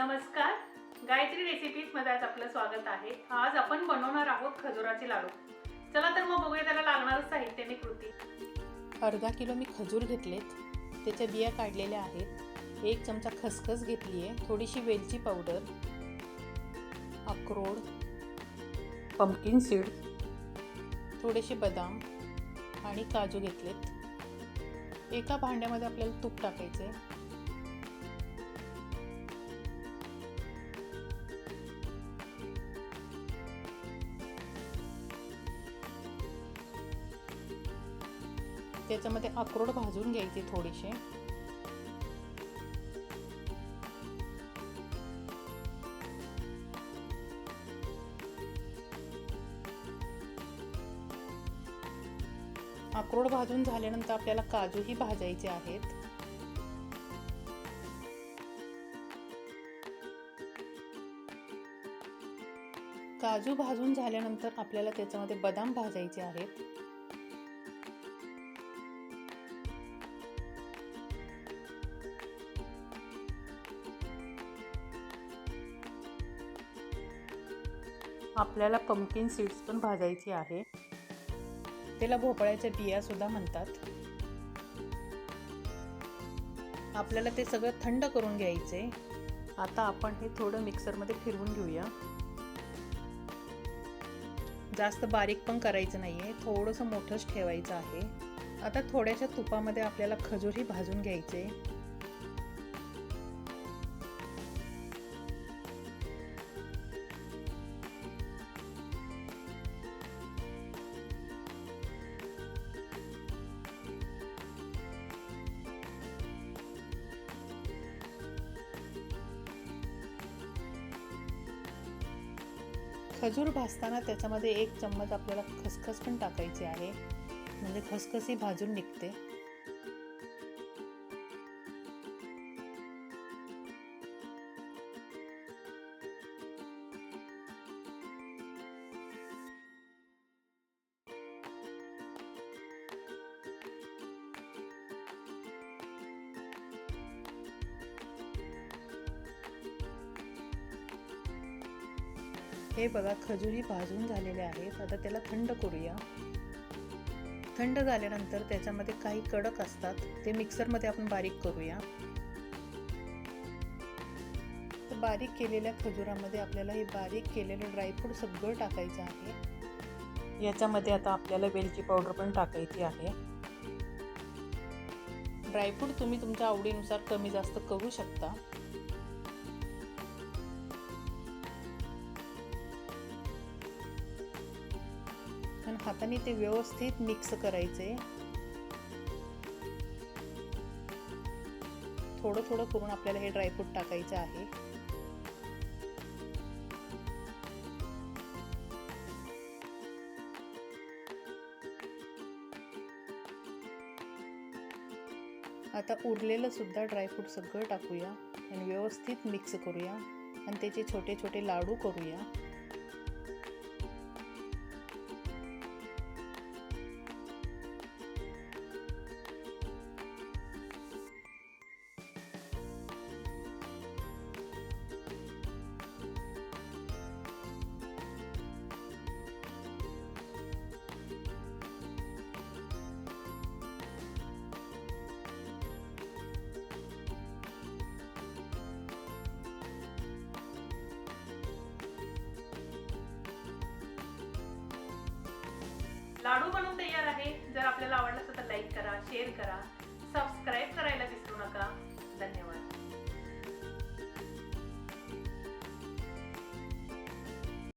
नमस्कार. गायत्री रेसिपीजमध्ये आज आपलं स्वागत आहे. आज आपण बनवणार आहोत खजुराचे लाडू. चला तर मग बघूया त्याला लागणारं साहित्य मी कृती. अर्धा किलो मी खजूर घेतलेत. त्याच्या बिया काढलेल्या आहेत. एक चमचा खसखस घेतली आहे थोडीशी वेलची पावडर अक्रोड पंपकिन सीड थोडेसे बदाम आणि काजू घेतलेत. एका भांड्यामध्ये आपल्याला तूप टाकायचं त्याच्यामध्ये अक्रोड भाजून घ्यायचे थोडेसे. अक्रोड भाजून झाल्यानंतर आपल्याला काजूही भाजायचे आहेत. काजू भाजून झाल्यानंतर आपल्याला त्याच्यामध्ये बदाम भाजायचे आहेत. आपल्याला पंपकिन सीड्स पण भाजायची आहे. त्याला भोपळ्याच्या बिया सुद्धा म्हणतात. आपल्याला ते सगळं थंड करून घ्यायचे. आता आपण हे थोडं मिक्सरमध्ये फिरवून घेऊया. जास्त बारीक पण करायचं नाही आहे थोडंसं मोठंच ठेवायचं आहे. आता थोड्याशा तुपामध्ये आपल्याला खजूरही भाजून घ्यायचे. खजूर भाजताना त्याच्यामध्ये एक चम्मच आपल्याला खसखस पण टाकायची आहे. म्हणजे खसखसी भाजून निघते. हे बघा खजुरी भाजून झालेले आहेत. आता त्याला थंड करूया. थंड झाल्यानंतर त्याच्यामध्ये काही कडक असतात ते मिक्सरमध्ये आपण बारीक करूया. तर बारीक केलेल्या खजुरामध्ये आपल्याला हे बारीक केलेलं ड्रायफ्रूट सगळं टाकायचं आहे. याच्यामध्ये आता आपल्याला वेलची पावडर पण टाकायची आहे. ड्रायफ्रूट तुम्ही तुमच्या आवडीनुसार कमी जास्त करू शकता. हाताने ते व्यवस्थित मिक्स करायचे. थोडं थोडं करून आपल्याला हे ड्रायफ्रूट टाकायचं आहे. आता उरलेलं सुद्धा ड्रायफ्रूट सगळं टाकूया आणि व्यवस्थित मिक्स करूया. आणि त्याचे छोटे छोटे लाडू करूया. लाडू बनवून तयार आहे. जर आपल्याला आवडलं तर लाईक करा शेअर करा.